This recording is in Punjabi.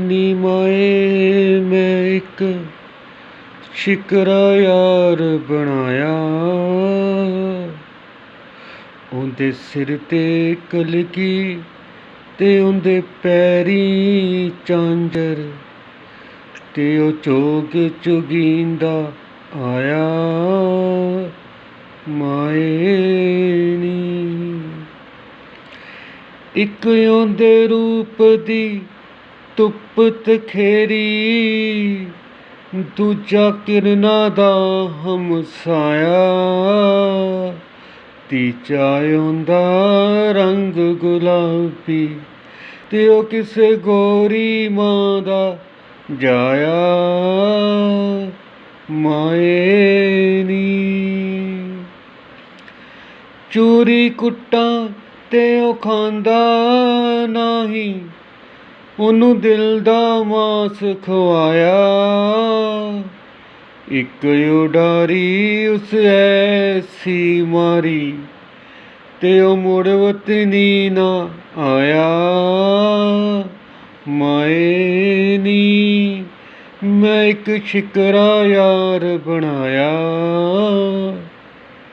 ਨੀ ਮਾਏ ਮੈਂ ਇੱਕ ਸ਼ਿਕਰਾ ਯਾਰ ਬਣਾਇਆ। ਉਹਦੇ ਸਿਰ ਤੇ ਕਲਕੀ ਤੇ ਉਹਦੇ ਪੈਰੀ ਚਾਂਜਰ ਤੇ ਉਹ ਚੋਗ ਚੁਗੀਂਦਾ ਆਇਆ। ਮਾਏ ਨੀ। ਇੱਕ ਉਹਦੇ ਰੂਪ ਦੀ ਧੁੱਪ ਤਖੇਰੀ ਦੂਜਾ ਕਿਰਨਾਂ ਦਾ ਹਮਸਾਇਆ ਤੀਜਾ ਉਹਦਾ ਰੰਗ ਗੁਲਾਬੀ, ਤੇ ਉਹ ਕਿਸੇ ਗੋਰੀ ਮਾਂ ਦਾ ਜਾਇਆ। ਮਾਏ ਨੀ। ਚੂਰੀ ਕੁੱਟਾਂ ਤੇ ਉਹ ਖਾਂਦਾ ਨਹੀਂ ਉਹਨੂੰ ਦਿਲ ਦਾ ਮਾਸ ਖਵਾਇਆ। ਇੱਕ ਉਡਾਰੀ ਉਸ ਐਸੀ ਮਾਰੀ ਤੇ ਉਹ ਮੁੜ ਵਤਨੀ ਨਾ ਆਇਆ। ਮਾਏ ਨੀ, ਮੈਂ ਇੱਕ ਸ਼ਿਕਰਾ ਯਾਰ ਬਣਾਇਆ।